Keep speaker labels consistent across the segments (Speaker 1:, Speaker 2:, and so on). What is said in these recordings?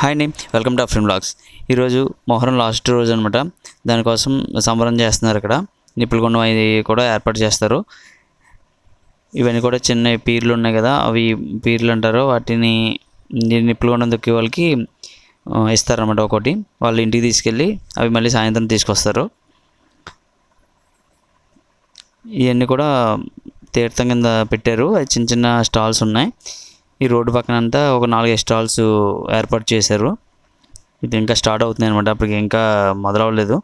Speaker 1: Hi అండి welcome to film blogs ఈరోజు Muharram last రోజు అనమాట దానికోసం సంబరం చేస్తున్నారు ఇక్కడ. నిప్పులు కొండం అవి కూడా ఏర్పాటు చేస్తారు. ఇవన్నీ కూడా చిన్న పీర్లు ఉన్నాయి కదా అవి పీర్లు అంటారు. వాటిని నిప్పులు కొండం దొక్కే వాళ్ళకి ఇస్తారనమాట ఒకటి. వాళ్ళు ఇంటికి తీసుకెళ్ళి అవి మళ్ళీ సాయంత్రం తీసుకొస్తారు. ఇవన్నీ కూడా తీర్థం కింద పెట్టారు. అవి చిన్న చిన్న స్టాల్స్ ఉన్నాయి. ఈ రోడ్డు పక్కన అంతా ఒక నాలుగు స్టాల్స్ ఏర్పాటు చేశారు. ఇది ఇంకా స్టార్ట్ అవుతుంది అనమాట అప్పటికి ఇంకా మొదలవ్వలేదు.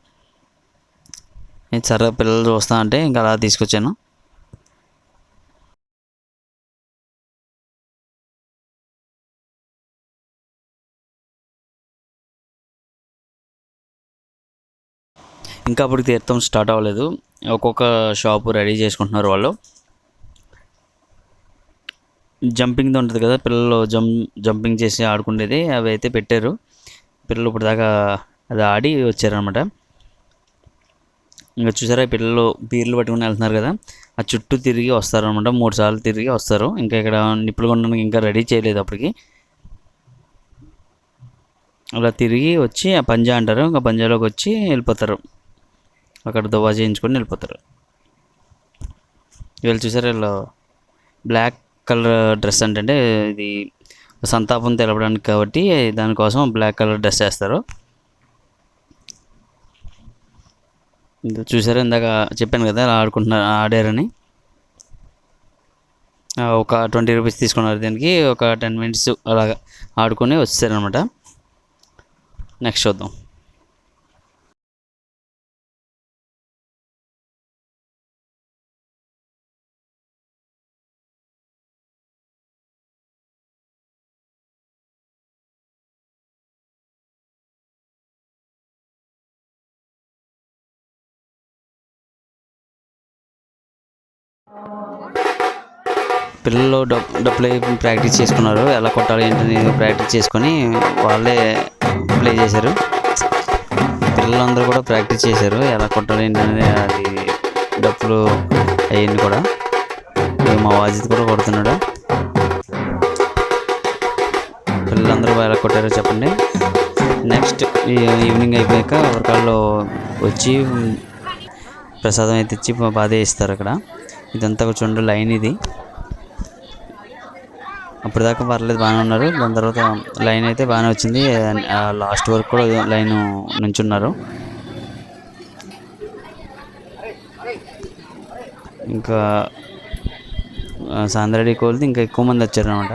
Speaker 1: నేను సరే పిల్లలు చూస్తా అంటే ఇంకా అలా తీసుకొచ్చాను. ఇంకా అప్పటికి తీర్థం స్టార్ట్ అవ్వలేదు. ఒక్కొక్క షాపు రెడీ చేసుకుంటున్నారు వాళ్ళు. జంపింగ్ది ఉంటుంది కదా పిల్లలు జం జంపింగ్ చేసి ఆడుకునేది అవి అయితే పెట్టారు. పిల్లలు ఇప్పటిదాకా అది ఆడి వచ్చారనమాట ఇంకా చూసారా పిల్లలు బీర్లు పట్టుకుని వెళ్తున్నారు కదా ఆ చుట్టూ తిరిగి వస్తారనమాట మూడు సార్లు తిరిగి వస్తారు. ఇంకా ఇక్కడ నిప్పులు కొనడానికి ఇంకా రెడీ చేయలేదు అప్పటికి. అలా తిరిగి వచ్చి ఆ పంజా అంటారు ఇంకా పంజాలోకి వచ్చి వెళ్ళిపోతారు. అక్కడ దువా చేయించుకొని వెళ్ళిపోతారు. వీళ్ళు చూసారు వీళ్ళు బ్లాక్ కలర్ డ్రెస్ అంటే ఇది సంతాపం తెలపడానికి కాబట్టి దానికోసం బ్లాక్ కలర్ డ్రెస్ వేస్తారు. ఇది చూసారా? ఇందాక చెప్పాను కదా అలా ఆడుకుంటున్నారు ఆడారని. ఒక ట్వంటీ రూపీస్ తీసుకున్నారు దీనికి ఒక టెన్ మినిట్స్ అలాగా ఆడుకొని వచ్చారనమాట నెక్స్ట్ చూద్దాం. పిల్లలు డబ్ డబ్బులు ప్రాక్టీస్ చేసుకున్నారు. ఎలా కొట్టాలి ఏంటని ప్రాక్టీస్ చేసుకొని వాళ్ళే ప్లే చేశారు. పిల్లలందరూ కూడా ప్రాక్టీస్ చేశారు. ఎలా కొట్టాలి ఏంటని అది డప్పులు అయ్యింది కూడా. మా వాజిత్ కూడా కొడుతున్నాడు. పిల్లలందరూ ఎలా కొట్టారో చెప్పండి. నెక్స్ట్ ఈవినింగ్ అయిపోయాక ఎవరికాళ్ళు వచ్చి ప్రసాదం అయితే ఇచ్చి బాధ ఇస్తారు అక్కడ. ఇదంతా ఒక చూడండి లైన్ ఇది. అప్పటిదాకా పర్లేదు బాగానే ఉన్నారు. దాని తర్వాత లైన్ అయితే బాగానే వచ్చింది. లాస్ట్ వరకు కూడా లైన్ నుంచున్నారు. ఇంకా సాంద్రెడ్డి కోల్ది ఇంకా ఎక్కువ మంది వచ్చారనమాట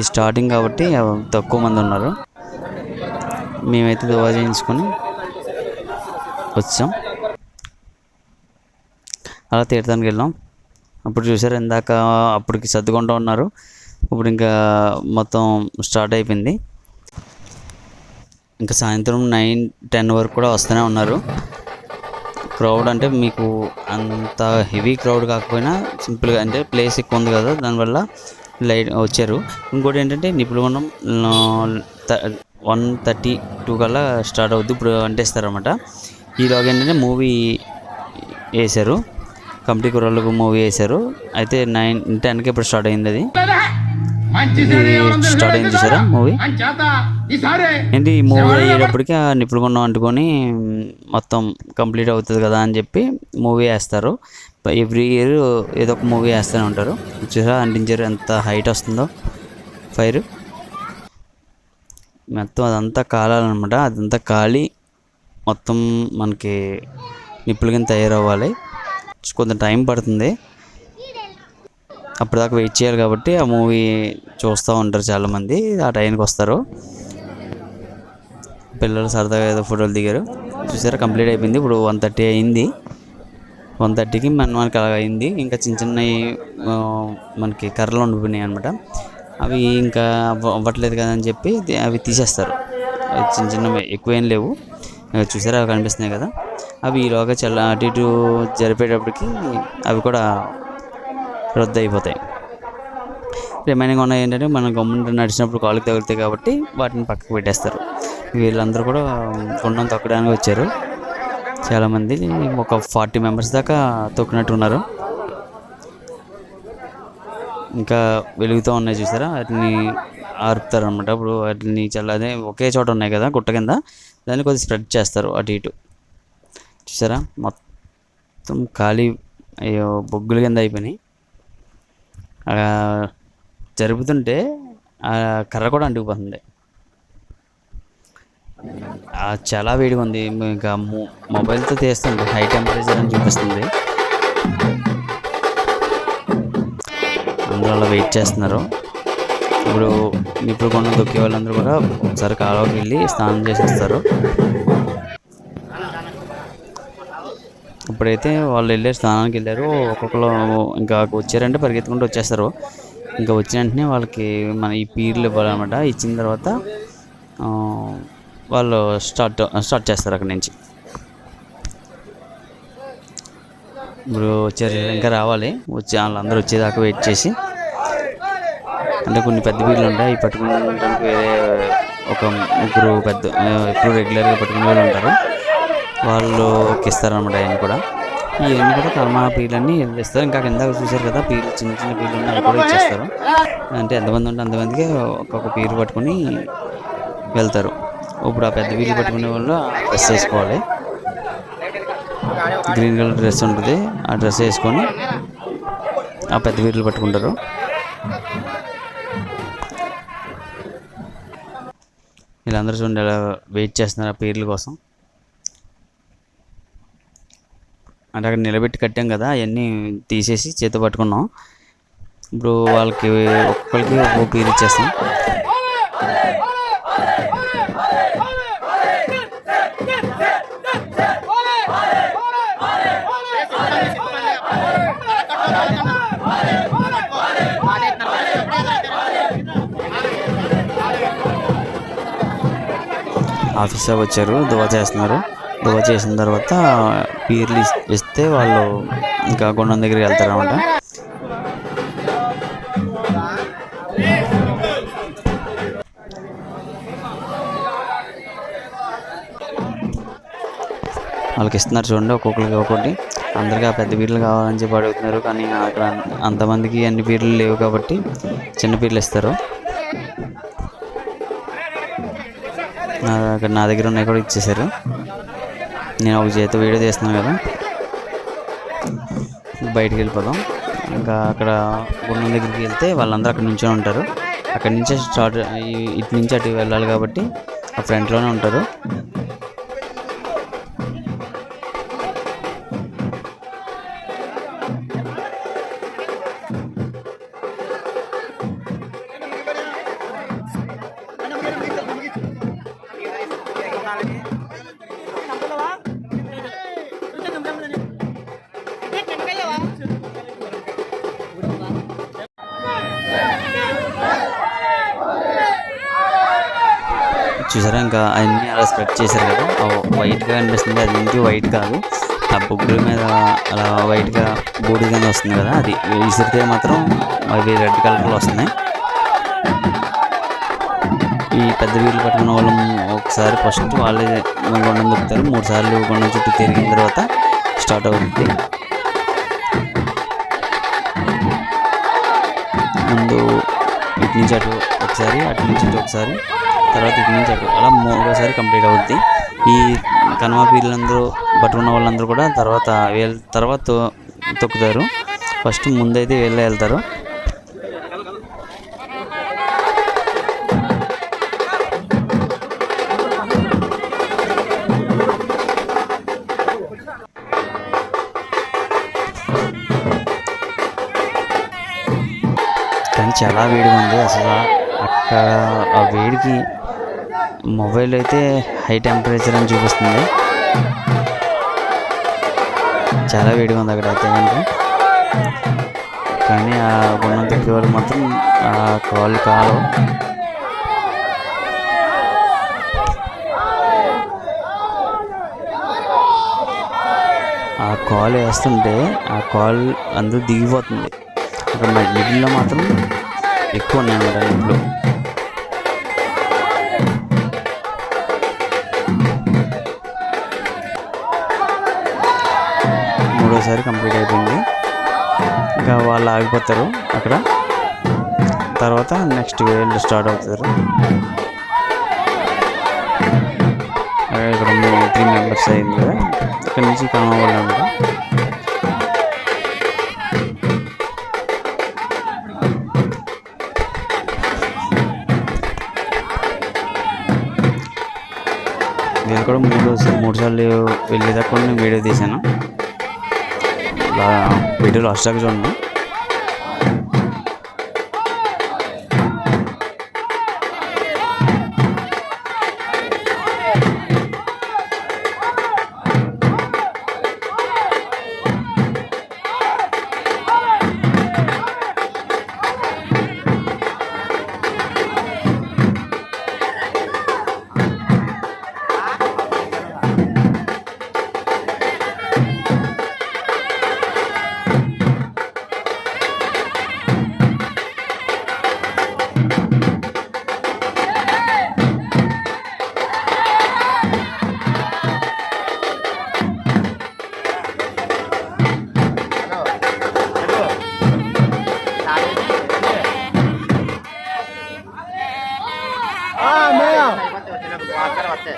Speaker 1: ఈ స్టార్టింగ్ కాబట్టి తక్కువ మంది ఉన్నారు. మేమైతే దువా చేయించుకొని వచ్చాం. అలా తీర్థానికి వెళ్ళాం. అప్పుడు చూసారు ఇందాక అప్పటికి సర్దుకుంటూ ఉన్నారు. ఇప్పుడు ఇంకా మొత్తం స్టార్ట్ అయిపోయింది. ఇంకా సాయంత్రం నైన్ టెన్ వరకు కూడా వస్తూనే ఉన్నారు. క్రౌడ్ అంటే మీకు అంత హెవీ క్రౌడ్ కాకపోయినా సింపుల్గా అంటే ప్లేస్ ఎక్కువ ఉంది కదా దానివల్ల లైట్ వచ్చారు. ఇంకోటి ఏంటంటే నిపుణులం వన్ థర్టీ టూ కల్లా స్టార్ట్ అవుద్ది. ఇప్పుడు అంటేస్తారనమాట ఈలోగా ఏంటంటే మూవీ వేశారు. కమిటీ కుర్రాళ్ళకు మూవీ వేశారు. అయితే నైన్ టెన్కి ఇప్పుడు స్టార్ట్ అయింది అది. స్టార్ట్ అయింది చూసారా మూవీ? ఏంటి ఈ మూవీ అయ్యేటప్పటికి ఆ నిప్పులు కొన్నాం అంటుకొని మొత్తం కంప్లీట్ అవుతుంది కదా అని చెప్పి మూవీ వేస్తారు. ఎవ్రీ ఇయర్ ఏదో ఒక మూవీ వేస్తూనే ఉంటారు. చూసారా అంటించారు ఎంత హైట్ వస్తుందో? ఫైర్. మొత్తం అదంతా కాలాలన్నమాట అదంతా కాలి మొత్తం మనకి నిప్పుల కింద తయారవ్వాలి. కొంత టైం పడుతుంది. అప్పటిదాకా వెయిట్ చేయాలి కాబట్టి ఆ మూవీ చూస్తూ ఉంటారు చాలామంది. ఆ టైంకి వస్తారు. పిల్లలు సరదాగా ఏదో ఫోటోలు దిగారు. చూసారా? కంప్లీట్ అయిపోయింది. ఇప్పుడు వన్ థర్టీ అయింది. వన్ థర్టీకి మన మనకి అలా అయింది. ఇంకా చిన్న చిన్నవి మనకి కర్రలు ఉండిపోయినాయి అనమాట అవి ఇంకా అవ్వ- అవ్వట్లేదు కదా అని చెప్పి అవి తీసేస్తారు. అవి చిన్న చిన్నవి ఎక్కువ ఏం లేవు చూసారా? అవి కనిపిస్తున్నాయి కదా. అవి ఈలోగా చల్ల అటు ఇటు జరిపేటప్పటికి అవి కూడా రద్దు అయిపోతాయి రిమైనింగ్ ఉన్నాయి ఏంటంటే మనం గమ్మున నడిచినప్పుడు కాళ్ళకి తగులుతాయి కాబట్టి వాటిని పక్కకు పెట్టేస్తారు. వీళ్ళందరూ కూడా కొండను తొక్కడానికి వచ్చారు. చాలామంది ఒక ఫార్టీ మెంబర్స్ దాకా తొక్కినట్టు ఉన్నారు ఇంకా వెలుగుతూ ఉన్నాయి చూసారా? వాటిని ఆరుపుతారు అనమాట అప్పుడు వాటిని చల్లదే ఒకే చోట ఉన్నాయి కదా గుట్ట కింద. దాన్ని కొద్దిగా స్ప్రెడ్ చేస్తారు అటు ఇటు. చూసారా? మొత్తం ఖాళీ అయ్యో బొగ్గుల కింద అయిపోయినాయి. అలా జరుపుతుంటే ఆ కర్ర కూడా అంటుకుపోతుంది. చాలా వేడిగా ఉంది. ఇంకా మొ- మొబైల్తో తీస్తుంది హై టెంపరేచర్ అని చూపిస్తుంది. అందరూ అలా వెయిట్ చేస్తున్నారు. ఇప్పుడు ఇప్పుడు కొన్న దొక్కే వాళ్ళందరూ కూడా ఒకసారి కాలువకి వెళ్ళి స్నానం చేసేస్తారు. ఇప్పుడైతే వాళ్ళు వెళ్ళారు స్నానానికి వెళ్ళారు. ఒక్కొక్కరు ఇంకా వచ్చారంటే పరిగెత్తుకుంటూ వచ్చేస్తారు. ఇంకా వచ్చిన వెంటనే వాళ్ళకి మన ఈ పీర్లు ఇవ్వాలన్నమాట. ఇచ్చిన తర్వాత వాళ్ళు స్టార్ట్ స్టార్ట్ చేస్తారు అక్కడి నుంచి. ఇప్పుడు వచ్చారు ఇంకా రావాలి. వచ్చి వాళ్ళందరూ వచ్చేదాకా వెయిట్ చేసి అంటే కొన్ని పెద్ద పీర్లు ఉంటాయి పట్టుకునే వేరే ఒక ముగ్గురు పెద్ద ఇప్పుడు రెగ్యులర్గా పట్టుకునే వాళ్ళు ఉంటారు. వాళ్ళు ఎక్కిస్తారనమాట అవన్నీ కూడా. ఇవన్నీ కూడా కర్మా పీర్లన్నీ ఇస్తారు. ఇంకా కింద చూసారు కదా పీర్లు చిన్న చిన్న పీర్లు ఉన్నాయి అవి కూడా ఇచ్చేస్తారు. అంటే ఎంతమంది ఉంటే అంతమందికి ఒక్కొక్క పీరు పట్టుకొని వెళ్తారు. ఇప్పుడు ఆ పెద్ద పీర్లు పట్టుకునే వాళ్ళు డ్రెస్ వేసుకోవాలి. గ్రీన్ కలర్ డ్రెస్ ఉంటుంది. ఆ డ్రెస్ వేసుకొని ఆ పెద్ద పీర్లు పట్టుకుంటారు. వీళ్ళందరూ చూడండి ఎలా వెయిట్ చేస్తున్నారు ఆ పీర్ల కోసం. అంటే అక్కడ నిలబెట్టి కట్టాం కదా అవన్నీ తీసేసి చేత పట్టుకున్నాం. ఇప్పుడు వాళ్ళకి ఒక్కరికి ఒక్కొక్క పీరు ఇచ్చేస్తాం. ఆఫీస్ వచ్చారు దువా చేస్తున్నారు. దువ చేసిన తర్వాత పీర్లు ఇస్తే వాళ్ళు ఇంకా గుండం దగ్గరికి వెళ్తారు అనమాట వాళ్ళకి ఇస్తున్నారు చూడండి ఒక్కొక్కరికి ఒక్కొక్కటి. అందరికీ ఆ పెద్ద పీర్లు కావాలని చెప్పి అడుగుతున్నారు కానీ అక్కడ అంతమందికి అన్ని పీర్లు లేవు కాబట్టి చిన్న పీర్లు ఇస్తారు. అక్కడ నా దగ్గర ఉన్నాయి కూడా ఇచ్చేసారు నేను ఒక చేతి వీడియో తీస్తున్నాను కదా. బయటికి వెళ్ళిపోదాం. ఇంకా అక్కడ గుండం దగ్గరికి వెళ్తే వాళ్ళందరూ అక్కడ నుంచే ఉంటారు. అక్కడి నుంచే స్టార్ట్ ఇటు నుంచి అటు వెళ్ళాలి కాబట్టి ఆ ఫ్రంట్లోనే ఉంటారు. చూసారా? ఇంకా అన్నీ అలా స్ప్రెడ్ చేశారు కదా. వైట్గా అనిపిస్తుంది. అది ఇంటి వైట్ కాదు. ఆ బొగ్గుల మీద అలా వైట్గా బూడి కింద వస్తుంది కదా. అది విసిరితే మాత్రం అవి రెడ్ కలర్లో వస్తున్నాయి. ఈ పెద్ద వీళ్ళు పట్టుకున్న వాళ్ళు ఒకసారి ఫస్ట్ వాళ్ళే గుండం దొక్కుతారు మూడు సార్లు కొండ చుట్టూ తిరిగిన తర్వాత స్టార్ట్ అవుతుంది. ముందు ఇటు నుంచి అటు ఒకసారి అటు నుంచి ఇటు ఒకసారి. తర్వాత ఇటు నుంచి అక్కడ అలా మూడోసారి కంప్లీట్ అవుద్ది. ఈ కనుమ పీర్లందరూ పట్టుకున్న వాళ్ళందరూ కూడా తర్వాత వేల్ తర్వాత తొక్కుతారు. ఫస్ట్ ముందైతే వీళ్ళే వెళ్తారు. కానీ చాలా వేడిగా ఉంది. అసలు అక్కడ ఆ వేడికి మొబైల్ అయితే హై టెంపరేచర్ అని చూపిస్తుంది. చాలా వేడిగా ఉంది అక్కడ అయితే కనుక కానీ ఆ గుణం తొక్కే వాళ్ళు మాత్రం ఆ కాళ్ళు కాలు ఆ కాల్ వేస్తుంటే ఆ కాల్ అందరూ దిగిపోతుంది. అక్కడ మిడిల్లో మాత్రం ఎక్కువ ఉన్నాయి అన్నమాట ఇంట్లో కంప్లీట్ అయిపోయింది. ఇంకా వాళ్ళు ఆగిపోతారు అక్కడ. తర్వాత నెక్స్ట్ వీళ్ళు స్టార్ట్ అవుతారు. ఇక్కడ త్రీ మెంబర్స్ అయింది కదా. ఇక్కడ నుంచి కనవాలి అనమాట నేను కూడా మూడు మూడు సార్లు వెళ్ళేదాకా నేను వీడియో తీశాను. 나야 왜 이래 라시작이 졌네?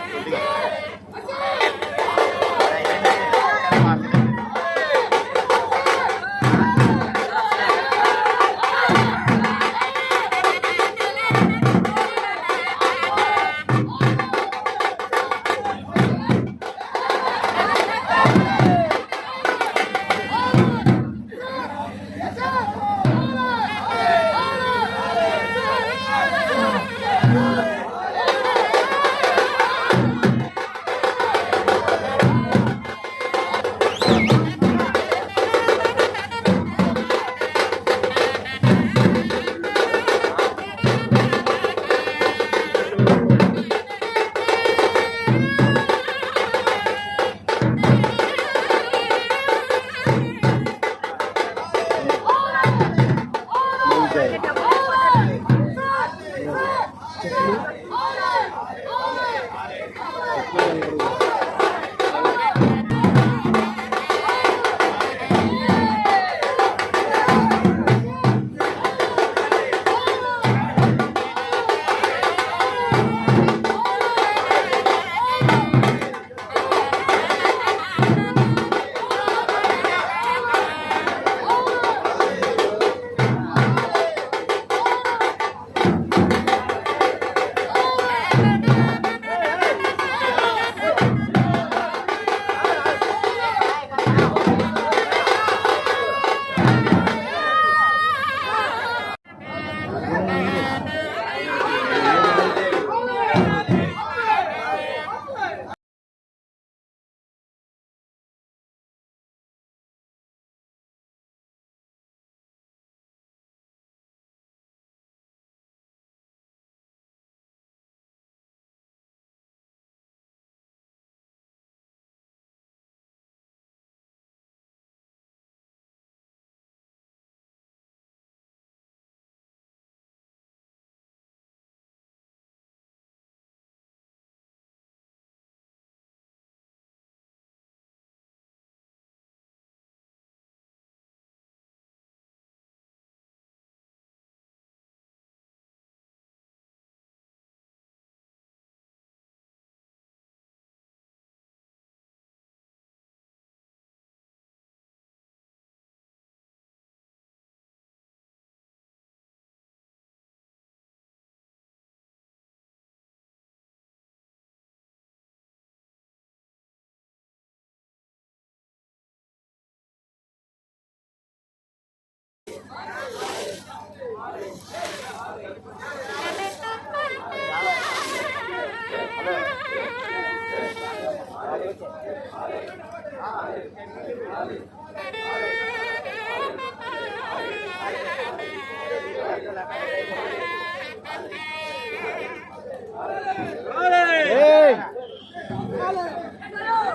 Speaker 1: చూడండి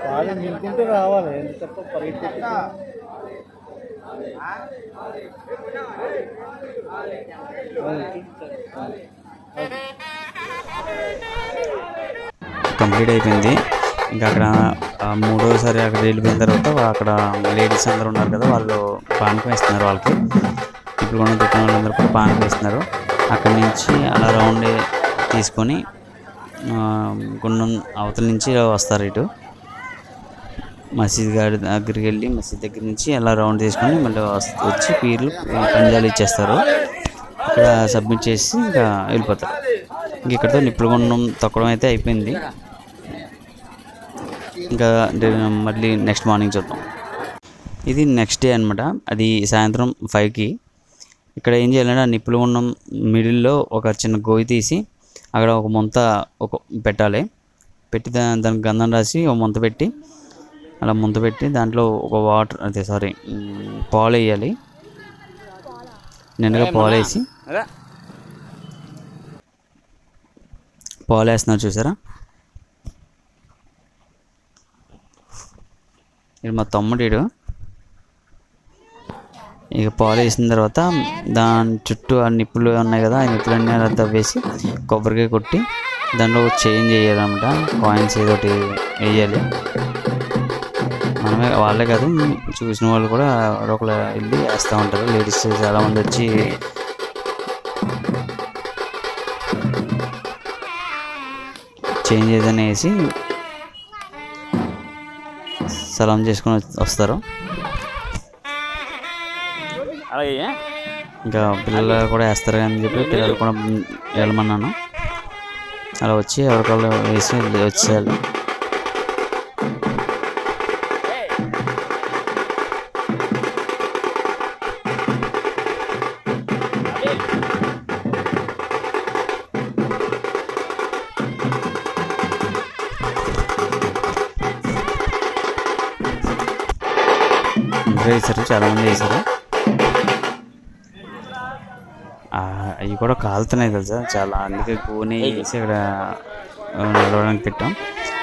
Speaker 2: వాళ్ళు నిలుకుంటూ రావాలి. ఎంత తప్ప పరిగెత్తి
Speaker 1: కంప్లీట్ అయిపోయింది. ఇంకా అక్కడ మూడోసారి అక్కడ వెళ్ళిపోయిన తర్వాత అక్కడ లేడీస్ అందరూ ఉన్నారు కదా వాళ్ళు పానకం ఇస్తున్నారు వాళ్ళకి. ఇప్పుడు ఉన్న దుకాణం వాళ్ళందరూ కూడా పానకం ఇస్తున్నారు అక్కడి నుంచి అలా రౌండ్ తీసుకొని గుండం అవతల నుంచి వస్తారు ఇటు. మసీద్ గారి దగ్గరికి వెళ్ళి మసీద్ దగ్గర నుంచి అలా రౌండ్ తీసుకొని మళ్ళీ వచ్చి పీర్లు పంజాలు ఇచ్చేస్తారు. ఇక్కడ సబ్మిట్ చేసి ఇంకా వెళ్ళిపోతారు. ఇంక ఇక్కడతో నిప్పుల గుండం తొక్కడం అయితే అయిపోయింది. ఇంకా మళ్ళీ నెక్స్ట్ మార్నింగ్ చూద్దాం. ఇది నెక్స్ట్ డే అనమాట అది సాయంత్రం ఫైవ్కి ఇక్కడ ఏం చేయాలంటే ఆ నిప్పుల గుండం మిడిల్లో ఒక చిన్న గోయి తీసి అక్కడ ఒక ముంత ఒక పెట్టాలి. పెట్టి దా దానికి గంధం రాసి ఒక ముంత పెట్టి అలా ముంత పెట్టి దాంట్లో ఒక వాటర్ అదే సారీ పాలు వేయాలి. నిండుగా పాలు వేసి. పాలు వేస్తున్నారు చూసారా? ఇది మా తమ్ముడు ఇక పాలు వేసిన తర్వాత దాని చుట్టూ ఆ నిప్పులు ఉన్నాయి కదా ఆ నిప్పులన్నీ అలా తవ్వేసి కొబ్బరికాయ కొట్టి దాంట్లో చేంజ్ చేయాలన్నమాట కాయిన్స్ ఏదో ఒకటి వేయాలి. మనమే వాళ్ళే కాదు చూసిన వాళ్ళు కూడా ఒకరు వెళ్ళి వేస్తూ ఉంటారు. లేడీస్ చాలామంది వచ్చి చేంజ్ ఏదైనా వేసి సలాం చేసుకొని వస్తారు.
Speaker 3: అలాగే?
Speaker 1: ఇంకా పిల్లలు కూడా వేస్తారు అని చెప్పి పిల్లలు కూడా వెళ్ళమన్నాను. అలా వచ్చి ఎవరికాళ్ళు వేసి వచ్చేయాలి. ఇంకా వేశారు చాలామంది వేశారు. అవి కూడా కాలుతున్నాయి తెలుసా? చాలా అందుకే కూని వేసి ఇక్కడ నడవడానికి పెట్టాం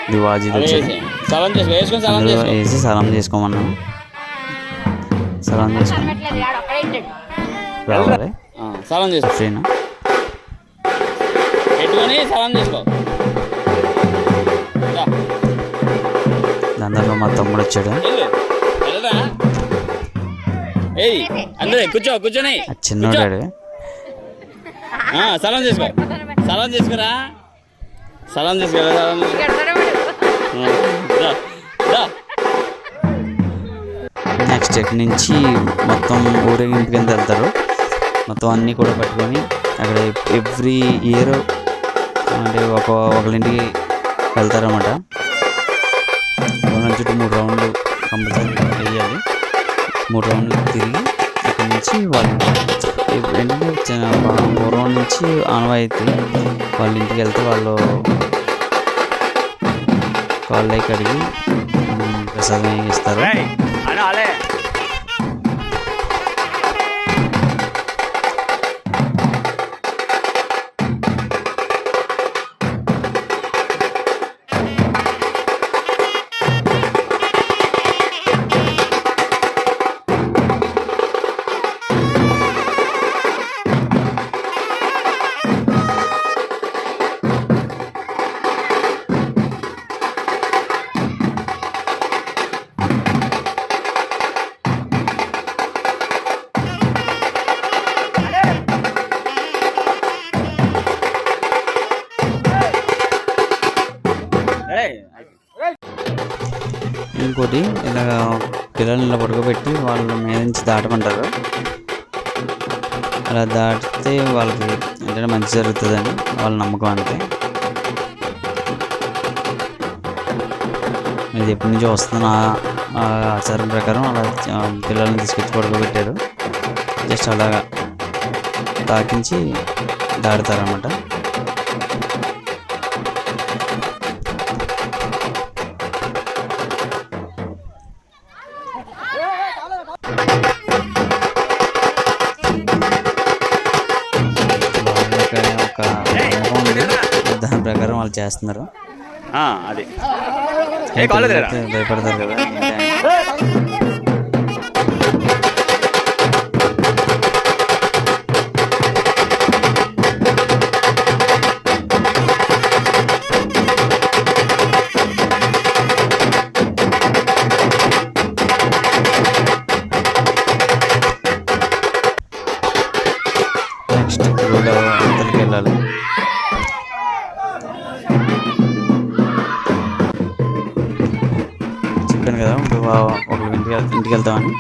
Speaker 1: ఇది వాజీది అందులో వేసి సలాం చేసుకోమన్నాం. సలాం చేసుకొని రావాలి
Speaker 3: ఆ, సలం చేసుకో
Speaker 1: ట్రైన్
Speaker 3: పెట్టుకొని సలం చేసుకో. రా,
Speaker 1: దాని తర్వాత మా తమ్ముడు వచ్చాడు.
Speaker 3: ఏయ్ అందరే కూర్చో కూర్చొని.
Speaker 1: చిన్నోడాడు
Speaker 3: సలం చేసుకో. సలం చేసుకురా? సలం చేసుకో సలం చేసుకో. ఆ, రా, రా.
Speaker 1: నెక్స్ట్ ఇక్కడి నుంచి మొత్తం ఊరేగింపు కింద వెళ్తారు. మొత్తం అన్నీ కూడా పట్టుకొని అక్కడ ఎవ్రీ ఇయర్ అంటే ఒక ఒకరింటికి వెళ్తారన్నమాట. చుట్టూ మూడు రౌండ్లు కంపల్సరీ వేయాలి మూడు రౌండ్లు తిరిగి అక్కడి నుంచి వాళ్ళు ఇప్పుడు మూడు రౌండ్ నుంచి ఆనవాయితీ వాళ్ళ ఇంటికి వెళ్తే వాళ్ళు కాళ్ళకి కడిగి ప్రసాదం ఇస్తారు? జరుగుతుందని వాళ్ళ నమ్మకం అంతే. ఇది ఎప్పటి నుంచో వస్తున్న ఆ- ఆచారం ప్రకారం అలా పిల్లల్ని తీసుకొచ్చి పడుకోబెట్టారు జస్ట్ అలాగా తాకించి దాడతారన్నమాట చేస్తున్నారు.
Speaker 3: అది.
Speaker 1: భయపడతారు. కదా నెక్స్ట్ రోడ్ చెప్పాను కదా ఒక ఇంటికి ఇంటికి వెళ్తామని.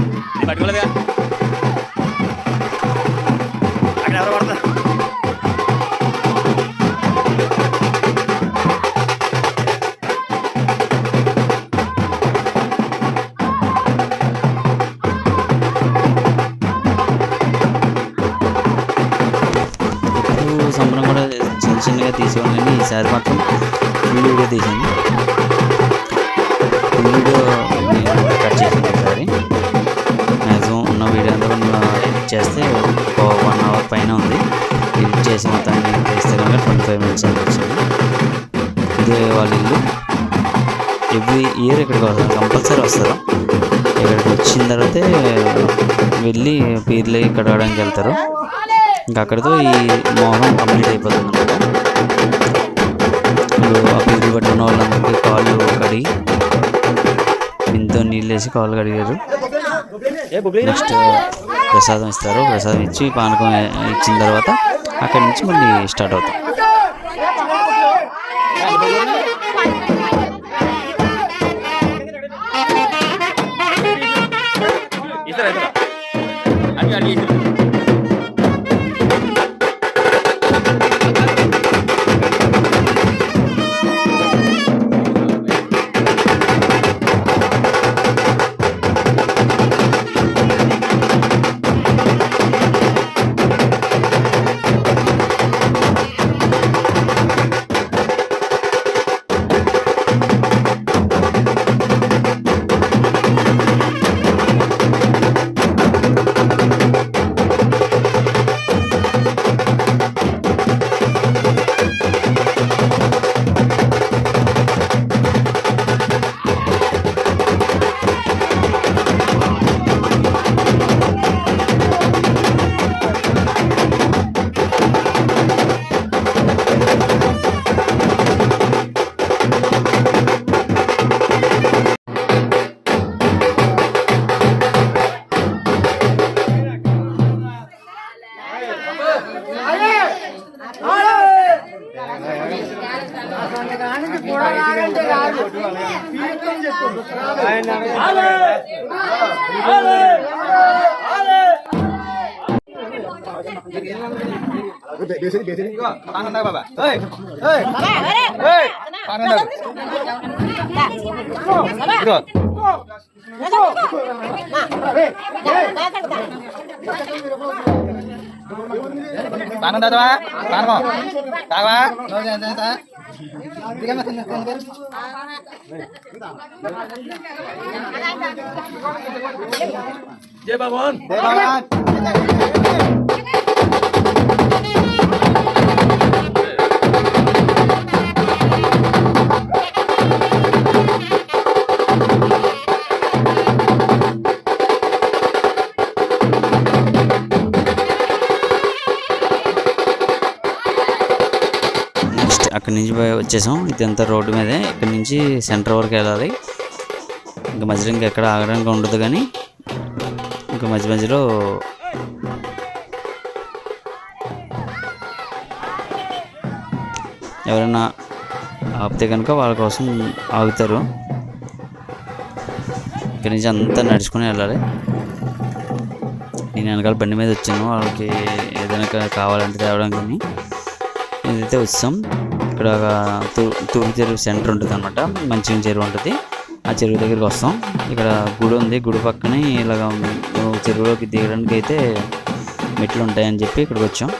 Speaker 3: అక్కడ ఎవరు
Speaker 1: సంబరం కూడా చిన్న చిన్నగా కానీ ఈసారి మాత్రం ఫుల్ వీడియో తీసాను ఇదే వాళ్ళ ఇల్లు ఎవ్రీ ఇయర్ ఇక్కడికి వస్తారు కంపల్సరీ వస్తారు. ఇక్కడికి వచ్చిన తర్వాతే వెళ్ళి పీర్లు కడగడానికి వెళ్తారు. ఇంకా అక్కడితో ఈ మోహం కంప్లీట్ అయిపోతుంది అనమాట ఇప్పుడు ఆ పీర్లు పట్టుకున్న వాళ్ళందరికీ కాళ్ళు కడిగి ఇంతో నీళ్ళు వేసి కాళ్ళు కడిగారు. నెక్స్ట్ ప్రసాదం ఇస్తారు. ప్రసాదం ఇచ్చి పానకం ఇచ్చిన తర్వాత అక్కడి నుంచి మళ్ళీ స్టార్ట్ అవుతాం.
Speaker 3: কানা বাবা এই এই এই কানা বাবা কানা দাদা কানা দাদা
Speaker 1: দাদা জয় বাবন জয় বাবন నుంచి వచ్చేసాం. ఇదంతా రోడ్డు మీదే. ఇక్కడ నుంచి సెంటర్ వరకు వెళ్ళాలి. ఇంకా మధ్యలో ఇంకా ఎక్కడ ఆగడానికి ఉండదు కానీ ఇంకా మధ్య మధ్యలో ఎవరైనా ఆపితే కనుక వాళ్ళ కోసం ఆగుతారు. ఇక్కడి నుంచి అంతా నడుచుకుని వెళ్ళాలి. నేను వెనకాల బండి మీద వచ్చాను. వాళ్ళకి ఏదైనా కావాలంటే తేవడం కానీ ఇదైతే వచ్చాం. ఇక్కడ తూ తూర్పు చెరువు సెంటర్ ఉంటుంది అనమాట మంచిగా చెరువు ఉంటుంది. ఆ చెరువు దగ్గరికి వస్తాం. ఇక్కడ గుడి ఉంది. గుడి పక్కనే ఇలాగ చెరువులోకి దిగడానికి అయితే మెట్లు ఉంటాయని చెప్పి ఇక్కడికి వచ్చాం.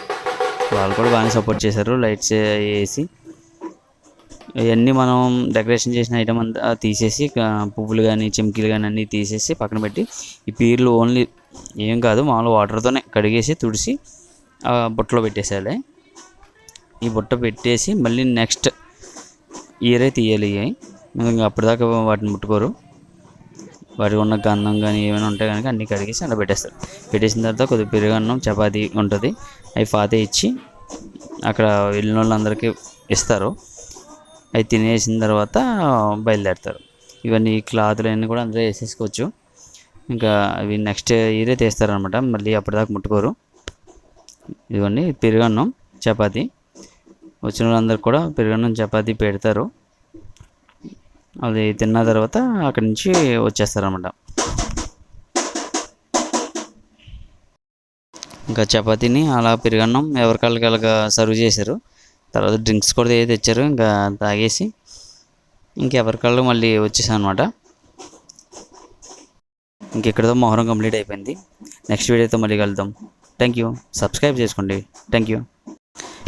Speaker 1: వాళ్ళు కూడా బాగానే సపోర్ట్ చేశారు. లైట్స్ వేసి ఇవన్నీ మనం డెకరేషన్ చేసిన ఐటమ్ అంతా తీసేసి పువ్వులు కానీ చిమ్కీలు కానీ అన్నీ తీసేసి పక్కన పెట్టి ఈ పీర్లు ఓన్లీ ఏం కాదు మామూలు వాటర్తోనే కడిగేసి తుడిసి ఆ బుట్టలో పెట్టేసేయాలి. ఈ బుట్ట పెట్టేసి మళ్ళీ నెక్స్ట్ ఇయరే తీయాలి ఇవి. ఇంకా అప్పటిదాకా వాటిని ముట్టుకోరు. వాటికి ఉన్న గంధం కానీ ఏమైనా ఉంటే కనుక అన్నీ కడిగేసి అలా పెట్టేస్తారు. పెట్టేసిన తర్వాత కొద్దిగా పెరుగన్నం చపాతీ ఉంటుంది. అవి ఫాతే ఇచ్చి అక్కడ వెళ్ళిన వాళ్ళందరికీ ఇస్తారు. అవి తినేసిన తర్వాత బయలుదేరుతారు. ఇవన్నీ క్లాత్లు అన్నీ కూడా అందరూ వేసేసుకోవచ్చు. ఇంకా అవి నెక్స్ట్ ఇయరే తీస్తారనమాట మళ్ళీ అప్పటిదాకా ముట్టుకోరు. ఇవన్నీ పెరుగన్నం చపాతి. వచ్చిన వాళ్ళందరూ కూడా పెరుగన్నం చపాతి పెడతారు. అది తిన్న తర్వాత అక్కడి నుంచి వచ్చేస్తారనమాట ఇంకా చపాతీని అలా పెరుగన్నం ఎవరికాళ్ళకి అలాగా సర్వ్ చేశారు. తర్వాత డ్రింక్స్ కూడా ఏది తెచ్చారు. ఇంకా తాగేసి ఇంకెవరికాళ్ళు మళ్ళీ వచ్చేసాను అనమాట ఇంకెక్కడితో మొహరం కంప్లీట్ అయిపోయింది. నెక్స్ట్ వీడియోతో మళ్ళీ కలుద్దాం. థ్యాంక్ యూ సబ్స్క్రైబ్ చేసుకోండి. Thank you